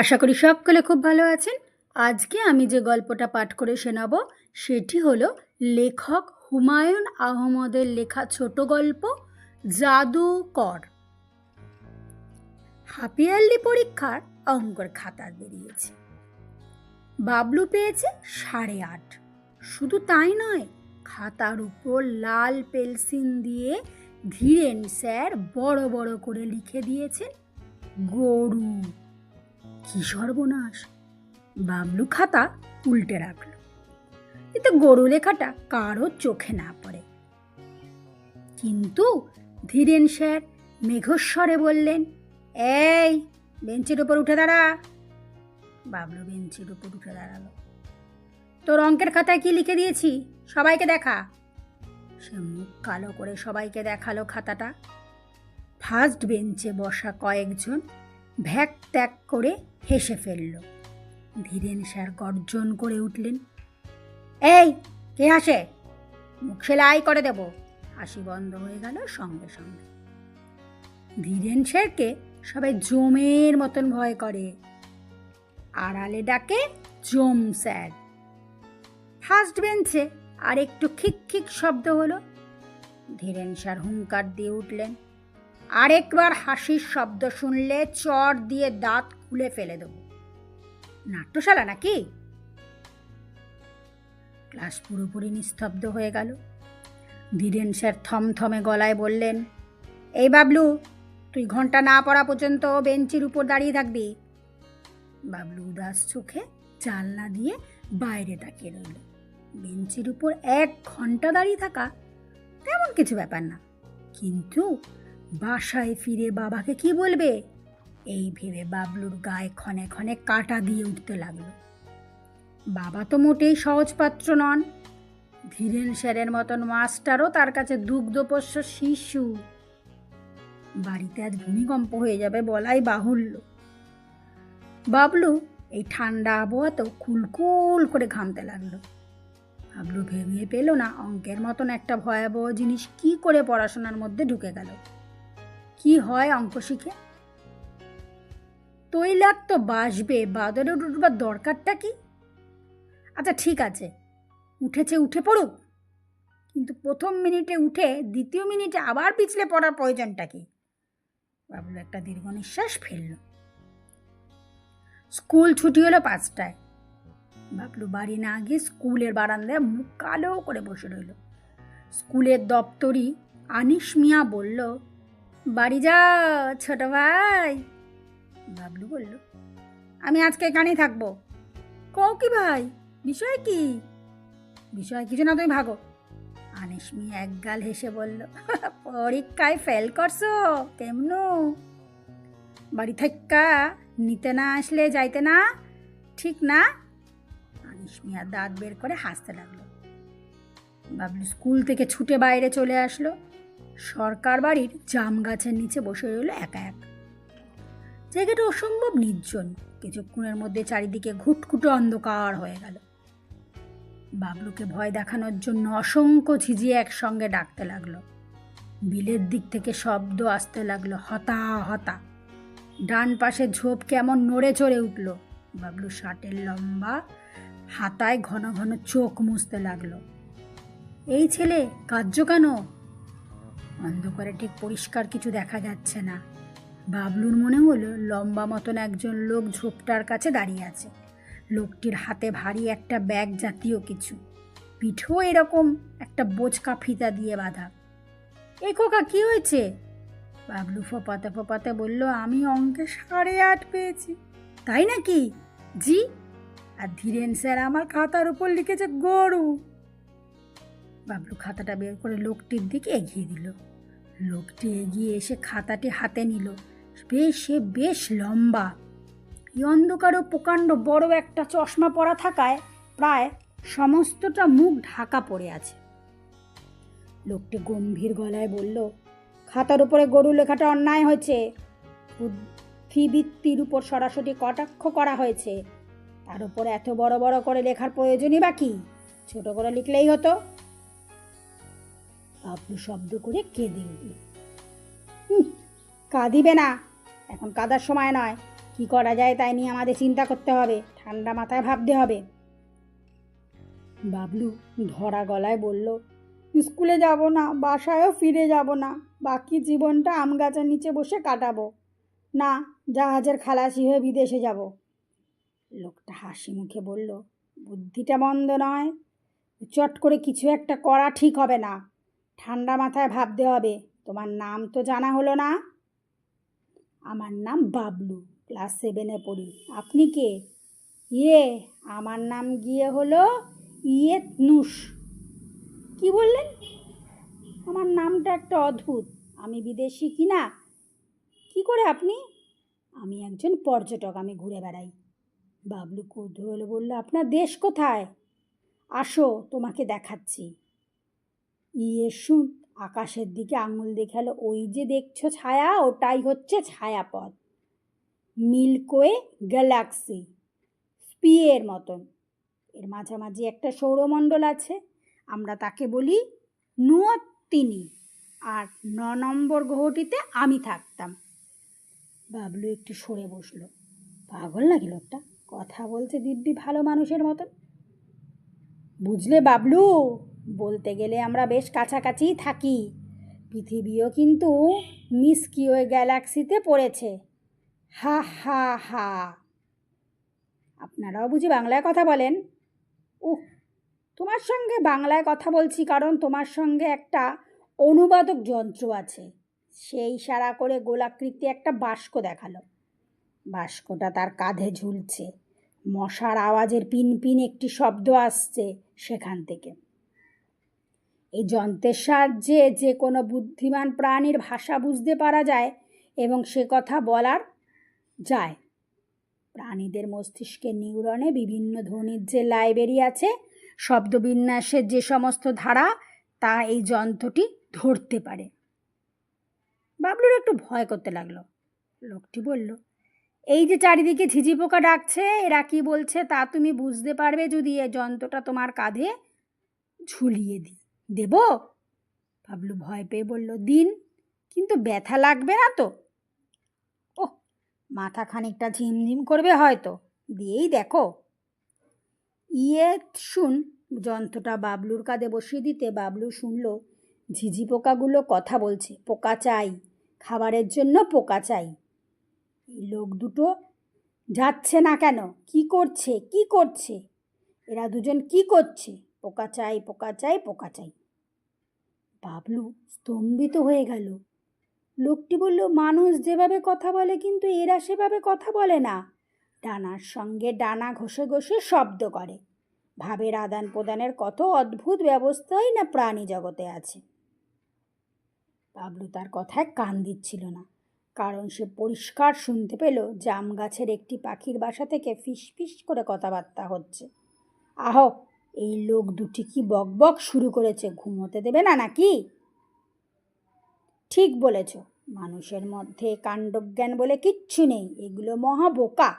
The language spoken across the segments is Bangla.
আশা করি সকলে খুব ভালো আছেন। আজকে আমি যে গল্পটা পাঠ করে শোনাব, সেটি হলো লেখক হুমায়ুন আহমদের লেখা ছোট গল্প, জাদুকর। হাফিয়ারলি পরীক্ষার অঙ্কর খাতা বেরিয়েছে। বাবলু পেয়েছে সাড়ে আট। শুধু তাই নয়, খাতার উপর লাল পেন্সিল দিয়ে ধীরেন স্যার বড় বড় করে লিখে দিয়েছেন, গরু। কি সর্বনাশ? বাবলু খাতা উল্টে রাখল। এতে গরু লেখাটা কারও চোখে না পড়ে। কিন্তু ধীরেন স্যার মেঘস্বরে বললেন, এই, বেঞ্চের উপর উঠে দাঁড়া। বাবলু বেঞ্চের উপর উঠে দাঁড়াল। তোর অঙ্কের খাতায় কি লিখে দিয়েছি? সবাইকে দেখা। সে মুখ কালো করে সবাইকে দেখাল খাতাটা। ফার্স্ট বেঞ্চে বসা কয়েকজন ভ্যাক ত্যাগ করে হেসে ফেলল। ধীরেন স্যার গর্জন করে উঠলেন, এই, কে হাসে মুখ সেলাই করে দেব। হাসি বন্ধ হয়ে গেল সঙ্গে সঙ্গে। ধীরেন স্যারকে সবাই জমের মতন ভয় করে। আড়ালে ডাকে জম স্যার। ফার্স্ট বেঞ্চে আর একটু খিক খিক শব্দ হলো। ধীরেন স্যার হুঙ্কার দিয়ে উঠলেন আরেকবার হাসির শব্দ শুনলে চট দিয়ে দাঁত খুলে ফেলে দেব। নাট্যশালা নাকি? ক্লাস পুরোপুরি নিস্তব্ধ হয়ে গেল। ধীরেন স্যার থমথমে গলায় বললেন, এই বাবলু, তুই ঘণ্টা না পড়া পর্যন্ত বেঞ্চির উপর দাঁড়িয়ে থাকবি। বাবলু উদাস চোখে জানলা দিয়ে বাইরে তাকিয়ে রইল। বেঞ্চের উপর এক ঘণ্টা দাঁড়িয়ে থাকা তেমন কিছু ব্যাপার না। কিন্তু বাসায় ফিরে বাবাকে কি বলবে? এই ভেবে বাবলুর গায়ে ক্ষণে ক্ষণে কাটা দিয়ে উঠতে লাগল। বাবা তো মোটেই সহজপাত্র নন। ধীরেন স্যারের মতন মাস্টারও তার কাছে দুগ্ধপোষ্য শিশু। বাড়িতে আজ ভূমিকম্প হয়ে যাবে বলাই বাহুল্য। বাবলু এই ঠান্ডা আবহাওয়াতেও কুলকুল করে ঘামতে লাগল। বাবলু ভেবে পেল না অঙ্কের মতন একটা ভয়াবহ জিনিস। কি করে পড়াশোনার মধ্যে ঢুকে গেল? কি হয় অঙ্ক শিখে? তৈলাক্ত বাসবে বাদরে উঠবার দরকারটা কি? আচ্ছা ঠিক আছে। উঠেছে, উঠে পড়ুক। কিন্তু প্রথম মিনিটে উঠে দ্বিতীয় মিনিটে আবার পিছলে পড়ার প্রয়োজনটা কি? বাবলু একটা দীর্ঘ নিঃশ্বাস ফেলল। স্কুল ছুটি হলো পাঁচটায়। বাবলু বাড়ি না গিয়ে স্কুলের বারান্দায় মুখ কালো করে বসে রইল। স্কুলের দপ্তরি আনিস মিয়া বলল বাড়ি যা ছোট ভাই। বাবলু বলল, আমি আজকে এখানেই থাকব। কও কি ভাই, বিষয় কি? বিষয় কিছু না, তুমি ভাগো। আনিস মিয়া একগাল হেসে বলল, পরীক্ষায় ফেল করছ, কেমনু? বাড়ি থাক্কা নিতে না আসলে যাইতে না, ঠিক না? আনিস আর দাঁত বের করে হাসতে লাগল। বাবলু স্কুল থেকে ছুটে বাইরে চলে আসলো। সরকার বাড়ির জাম গাছের নিচে বসে রইল একা এক। জায়গাটা অসম্ভব নির্জন। কিছুক্ষণের মধ্যে চারিদিকে ঘুটঘুটে অন্ধকার হয়ে গেল। বাবলুকে ভয় দেখানোর জন্য অসংখ্য ঝিঝিয়ে একসঙ্গে ডাকতে লাগল। বিলের দিক থেকে শব্দ আসতে লাগল, হতা হতা। ডান পাশে ঝোপ কেমন নড়ে চড়ে উঠল। বাবলু শার্টের লম্বা হাতায় ঘন ঘন চোখ মুছতে লাগল। এই ছেলে কার্য কেন? অন্ধকারে ঠিক পরিষ্কার কিছু দেখা যাচ্ছে না। বাবলুর মনে হলো লম্বা মতন একজন লোক ঝোপটার কাছে দাঁড়িয়ে আছে। লোকটির হাতে ভারী একটা ব্যাগ জাতীয় কিছু। পিঠেও এরকম একটা বোচকা ফিতা দিয়ে বাঁধা। এ খোকা, কী হয়েছে? বাবলু ফোপাতে ফোপাতে বলল, আমি অঙ্কে সাড়ে আট পেয়েছি। তাই নাকি? জি। আর ধীরেন স্যার আমার খাতার উপর লিখেছে গরু। বাবলু খাতাটা বের করে লোকটির দিকে এগিয়ে দিল। লোকটি এগিয়ে এসে খাতাটি হাতে নিল। বেশ, সে বেশ লম্বা। এই অন্ধকার ও প্রকাণ্ড বড় একটা চশমা পরা থাকায় প্রায় সমস্তটা মুখ ঢাকা পড়ে আছে। লোকটি গম্ভীর গলায় বলল, খাতার উপরে গরু লেখাটা অন্যায় হয়েছে। বুদ্ধিবৃত্তির উপর সরাসরি কটাক্ষ করা হয়েছে। তার উপরে এত বড় বড় করে লেখার প্রয়োজনই বা কি? ছোট করে লিখলেই হতো। বাবলু শব্দ করে কেঁদে উঠল। কাঁদিবে না। এখন কাদার সময় নয়। কি করা যায় তাই নিয়ে আমাদের চিন্তা করতে হবে। ঠান্ডা মাথায় ভাবতে হবে। বাবলু ধরা গলায় বলল, স্কুলে যাব না, বাসায়ও ফিরে যাব না। বাকি জীবনটা আম গাছের নিচে বসে কাটাবো। না, জাহাজের খালাসি হয়ে বিদেশে যাব। লোকটা হাসি মুখে বলল, বুদ্ধিটা মন্দ নয়। চট করে কিছু একটা করা ঠিক হবে না। ঠান্ডা মাথায় ভাবতে হবে। তোমার নাম তো জানা হলো না। আমার নাম বাবলু, ক্লাস সেভেনে পড়ি। আপনি কে? ইয়ে আমার নাম গিয়ে হলো ইয়ে নুস কি বললেন? আমার নামটা একটা অদ্ভুত। আমি বিদেশি কি না কি করে আপনি? আমি একজন পর্যটক, আমি ঘুরে বেড়াই। বাবলু কৌতূহলে বলল, আপনার দেশ কোথায়? আসো, তোমাকে দেখাচ্ছি। ইয়ে শুন, আকাশের দিকে আঙুল দেখাল, ওই যে দেখছ ছায়া, ওটাই হচ্ছে ছায়াপথ। মিল্কওয়ে গ্যালাক্সি, স্পিয়ের মতন। এর মাঝামাঝি একটা সৌরমণ্ডল আছে, আমরা তাকে বলি নুয়ত্তিনি। আর ন নম্বর গ্রহটিতে আমি থাকতাম। বাবলু একটু সরে বসল। পাগল নাকি লোকটা? কথা বলছে দিব্যি ভালো মানুষের মতন? বুঝলে বাবলু বলতে গেলে আমরা বেশ কাছাকাছিই থাকি। পৃথিবীও কিন্তু মিসকিওয়ে গ্যালাক্সিতে পড়েছে। হা হা হা। আপনারাও বুঝি বাংলায় কথা বলেন? উহ তোমার সঙ্গে বাংলায় কথা বলছি কারণ তোমার সঙ্গে একটা অনুবাদক যন্ত্র আছে। সেই সারা করে গোলাকৃতি একটা বাস্ক দেখাল। বাস্কটা তার কাঁধে ঝুলছে। মশার আওয়াজের পিন পিন একটি শব্দ আসছে সেখান থেকে। এই যন্ত্রের সাহায্যে যে কোনো বুদ্ধিমান প্রাণীর ভাষা বুঝতে পারা যায় এবং সে কথা বলার যায়। প্রাণীদের মস্তিষ্কের নিউরনে বিভিন্ন ধ্বনির যে লাইব্রেরি আছে, শব্দবিন্যাসের যে সমস্ত ধারা, তা এই যন্ত্রটি ধরতে পারে। বাবলুর একটু ভয় করতে লাগল। লোকটি বলল, এই যে চারিদিকে ঝিঝি পোকা ডাকছে, এরা কি বলছে তা তুমি বুঝতে পারবে যদি এই যন্ত্রটা তোমার কাঁধে ঝুলিয়ে দিই। দেব? বাবলু ভয় পেয়ে বলল, দিন, কিন্তু ব্যথা লাগবে না তো। ও মাথা খানিকটা ঝিমঝিম করবে হয়তো, দিয়েই দেখো। ইয়ে শুন, যন্ত্রটা বাবলুর কাঁধে বসিয়ে দিতে বাবলু শুনল, ঝিঝি পোকাগুলো কথা বলছে, পোকা চাই, খাবারের জন্য পোকা চাই। এই লোক দুটো যাচ্ছে না কেন? কি করছে? কি করছে? এরা দুজন কি করছে? পোকা চাই পোকা চাই পোকা চাই। বাবলু স্তম্ভিত হয়ে গেল। লোকটি বলল, মানুষ যেভাবে কথা বলে কিন্তু এরা সেভাবে কথা বলে না। ডানার সঙ্গে ডানা ঘষে ঘষে শব্দ করে। ভাবের আদান প্রদানের কত অদ্ভুত ব্যবস্থাই না প্রাণী জগতে আছে। বাবলু তার কথায় কান দিচ্ছিল না, কারণ সে পরিষ্কার শুনতে পেল জাম গাছের একটি পাখির বাসা থেকে ফিস ফিস করে কথাবার্তা হচ্ছে। আহ এই লোক দুটি কি বকবক শুরু করেছে? ঘুমোতে দেবে না নাকি? ঠিক বলেছ। মানুষের মধ্যে কাণ্ডজ্ঞান বলে কিচ্ছু নেই। এগুলো মহা বোকা।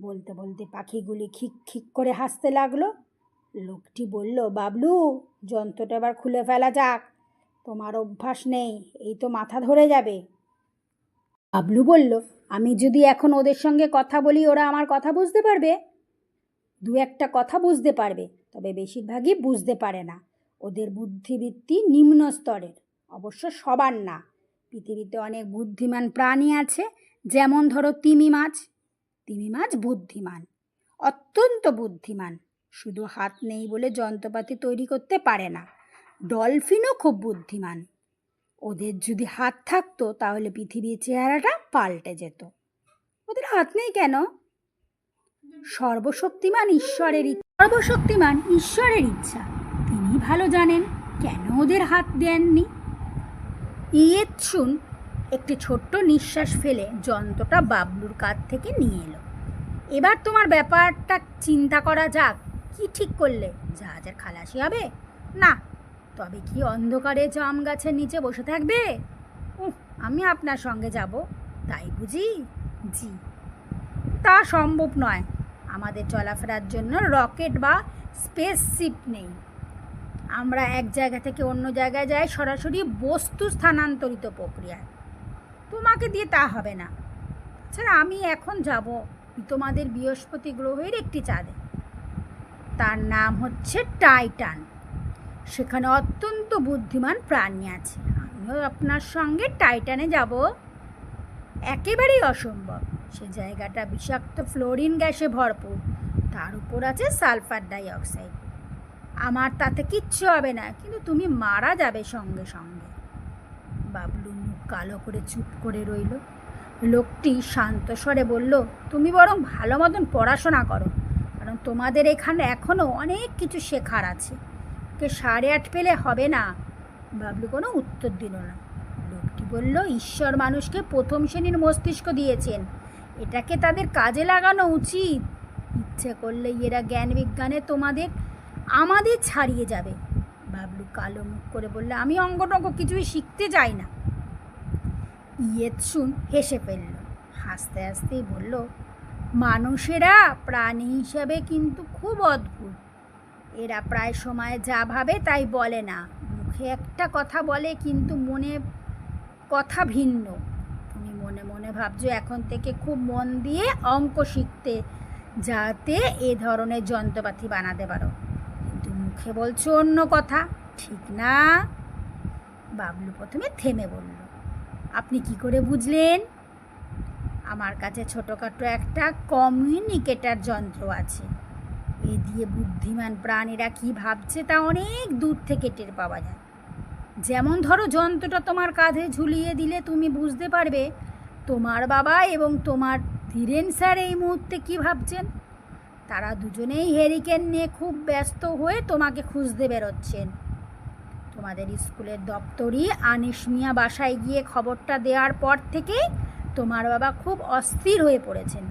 বলতে বলতে পাখিগুলি খিক খিক করে হাসতে লাগল। লোকটি বলল, বাবলু, যন্ত্রটা এবার খুলে ফেলা যাক। তোমার অভ্যাস নেই। এই তো মাথা ধরে যাবে। বাবলু বলল, আমি যদি এখন ওদের সঙ্গে কথা বলি, ওরা আমার কথা বুঝতে পারবে? দু একটা কথা বুঝতে পারবে। তবে বেশিরভাগই বুঝতে পারে না। ওদের বুদ্ধিবৃত্তি নিম্ন স্তরের অবশ্য সবার না। পৃথিবীতে অনেক বুদ্ধিমান প্রাণী আছে, যেমন ধরো তিমি মাছ। তিমি মাছ বুদ্ধিমান, অত্যন্ত বুদ্ধিমান। শুধু হাত নেই বলে যন্ত্রপাতি তৈরি করতে পারে না। ডলফিনও খুব বুদ্ধিমান। ওদের যদি হাত থাকতো, তাহলে পৃথিবীর চেহারাটা পাল্টে যেত। ওদের হাত নেই কেন? সর্বশক্তিমান ঈশ্বরের সর্বশক্তিমান ঈশ্বরের ইচ্ছা। তিনি ভালো জানেন, কেন ওদের হাত দেননি? ইয়েত শুন একটি ছোট্ট নিঃশ্বাস ফেলে যন্ত্রটা বাবলুর কাছ থেকে নিয়ে এলো। এবার তোমার ব্যাপারটা চিন্তা করা যাক, কি ঠিক করলে? জাহাজের খালাসি হবে? না, তবে কি অন্ধকারে জাম গাছের নিচে বসে থাকবে? উহ, আমি আপনার সঙ্গে যাব, তাই বুঝি? জি। তা সম্ভব নয়। আমাদের চলাফেরার জন্য রকেট বা স্পেসশিপ নেই। আমরা এক জায়গা থেকে অন্য জায়গায় যাই, সরাসরি বস্তু স্থানান্তরিত প্রক্রিয়ায়। তোমাকে দিয়ে তা হবে না। আচ্ছা আমি এখন যাব তোমাদের বৃহস্পতি গ্রহের একটি চাঁদে। তার নাম হচ্ছে টাইটান। সেখানে অত্যন্ত বুদ্ধিমান প্রাণী আছে। আমিও আপনার সঙ্গে টাইটানে যাব। একেবারেই অসম্ভব। সে জায়গাটা বিষাক্ত ফ্লোরিন গ্যাসে ভরপুর। তার উপর আছে সালফার ডাই অক্সাইড আমার তাতে কিচ্ছু হবে না, কিন্তু তুমি মারা যাবে সঙ্গে সঙ্গে। বাবলু মুখ কালো করে চুপ করে রইল। লোকটি শান্ত স্বরে বলল, তুমি বরং ভালো মতন পড়াশোনা করো, কারণ তোমাদের এখানে এখনও অনেক কিছু শেখার আছে। কে সাড়ে আট পেলে হবে না। বাবলু কোনো উত্তর দিল না। লোকটি বলল, ঈশ্বর মানুষকে প্রথম শ্রেণির মস্তিষ্ক দিয়েছেন। এটাকে তাদের কাজে লাগানো উচিত। ইচ্ছে করলে এরা জ্ঞান বিজ্ঞানে তোমাদের আমাদের ছাড়িয়ে যাবে। বাবলু কালো মুখ করে বললে, আমি অঙ্গটঙ্গ কিছুই শিখতে চাই না। ইয়েৎসুন হেসে ফেলল। হাসতে হাসতেই বলল, মানুষেরা প্রাণী হিসাবে কিন্তু খুব অদ্ভুত। এরা প্রায় সময় যা ভাবে তাই বলে না। মুখে একটা কথা বলে কিন্তু মনে কথা ভিন্ন। মনে মনে ভাবছ, এখন থেকে খুব মন দিয়ে অঙ্ক শিখতে যাতে এ ধরনের যন্ত্রপাতি বানাতে পারো। কিন্তু মুখে বলছো অন্য কথা। ঠিক না? বাবলু প্রথমে থেমে বলল, আপনি কি করে বুঝলেন? আমার কাছে ছোটোখাটো একটা কমিউনিকেটার যন্ত্র আছে। এ দিয়ে বুদ্ধিমান প্রাণীরা কি ভাবছে তা অনেক দূর থেকে টের পাওয়া যায়। যেমন ধরো, যন্ত্রটা তোমার কাঁধে ঝুলিয়ে দিলে তুমি বুঝতে পারবে তোমার বাবা এবং তোমার ধীরেন স্যার এই মুহূর্তে কি ভাবছেন? তারা দুজনেই হেরিকেন নিয়ে খুব ব্যস্ত হয়ে তোমাকে খুঁজতে বেরোচ্ছেন। তোমাদের স্কুলের দপ্তরি আনিস মিয়া বাসায় গিয়ে খবরটা দেওয়ার পর থেকে তোমার বাবা খুব অস্থির হয়ে পড়েছেন।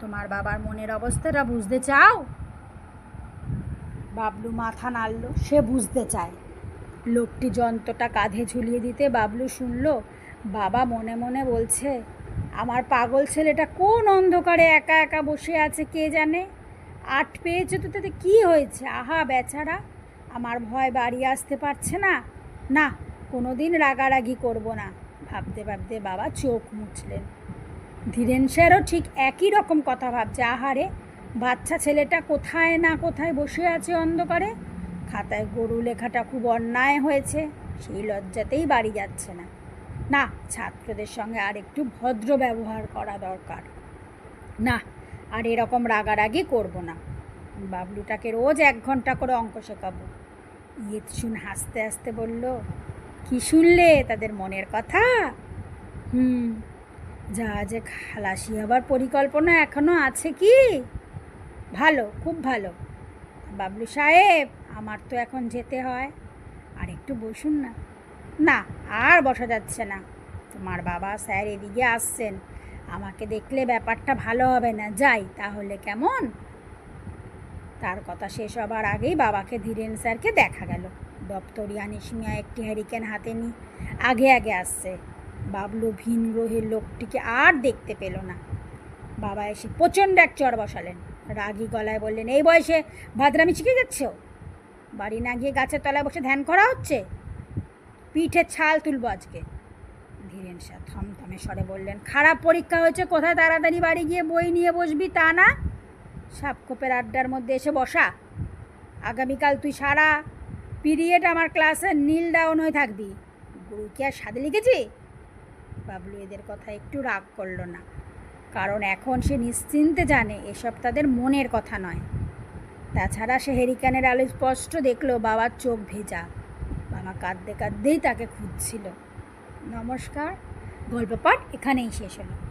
তোমার বাবার মনের অবস্থাটা বুঝতে চাও? বাবলু মাথা নাড়ল, সে বুঝতে চায়। লোকটি যন্ত্রটা কাঁধে ঝুলিয়ে দিতে বাবলু শুনল বাবা মনে মনে বলছে, আমার পাগল ছেলেটা কোন অন্ধকারে একা একা বসে আছে কে জানে? আট পেয়েছে তো তাতে কী হয়েছে? আহা, বেচারা, আমার ভয় বাড়ি আসতে পারছে না। না কোনো দিন রাগারাগি করব না। ভাবতে ভাবতে বাবা চোখ মুছলেন। ধীরেন স্যারও ঠিক একই রকম কথা ভাবছে। আহারে, বাচ্চা ছেলেটা কোথায় না কোথায় বসে আছে অন্ধকারে? খাতায় গরু লেখাটা খুব অন্যায় হয়েছে। সেই লজ্জাতেই বাড়ি যাচ্ছে না। না, ছাত্রদের সঙ্গে আর একটু ভদ্র ব্যবহার করা দরকার। না, আর এরকম রাগারাগি করব না। বাবলুটাকে রোজ এক ঘণ্টা করে অঙ্ক শেখাবো। ইয়েৎসুন হাসতে হাসতে বলল, কি শুনলে তাদের মনের কথা? হুম জাহাজে খালাসি হবার পরিকল্পনা এখনও আছে কি? ভালো, খুব ভালো। বাবলু সাহেব, আমার তো এখন যেতে হয়। আর একটু বসুন না। না আর বসা যাচ্ছে না। তোমার বাবা স্যার এদিকে আসছেন। আমাকে দেখলে ব্যাপারটা ভালো হবে না। যাই, তাহলে কেমন? তার কথা শেষ হবার আগেই বাবাকে ধীরেন স্যারকে দেখা গেল। দপ্তরি আনিস মিয়া একটি হ্যারিকেন হাতে নিয়ে আগে আগে আসছে। বাবলু ভিন গ্রহের লোকটিকে আর দেখতে পেল না। বাবা এসে প্রচণ্ড এক চর বসালেন। রাগী গলায় বললেন, এই বয়সে ভাদ্রামি শিখে যাচ্ছ? বাড়ি না গিয়ে গাছের তলায় বসে ধ্যান করা হচ্ছে? পিঠে ছাল তুলবো আজকে। ধীরেন স্যার থমথমে স্বরে বললেন, খারাপ পরীক্ষা হয়েছে, কোথায় তাড়াতাড়ি বাড়ি গিয়ে বই নিয়ে বসবি তা না? সাপকোপের আড্ডার মধ্যে এসে বসা। আগামীকাল তুই সারা পিরিয়ড আমার ক্লাসে নীল ডাউন হয়ে থাকবি। গুরু কি আর সাদে লিখেছি? বাবলু এদের কথা একটু রাগ করল না, কারণ এখন সে নিশ্চিন্তে জানে এসব তাদের মনের কথা নয়। তাছাড়া সে হেরিকানের আলো স্পষ্ট দেখল, বাবার চোখ ভেজা। বাবা কাঁদতে কাঁদতেই তাকে খুঁজছিল। নমস্কার গল্প পাঠ এখানেই শেষ হলো।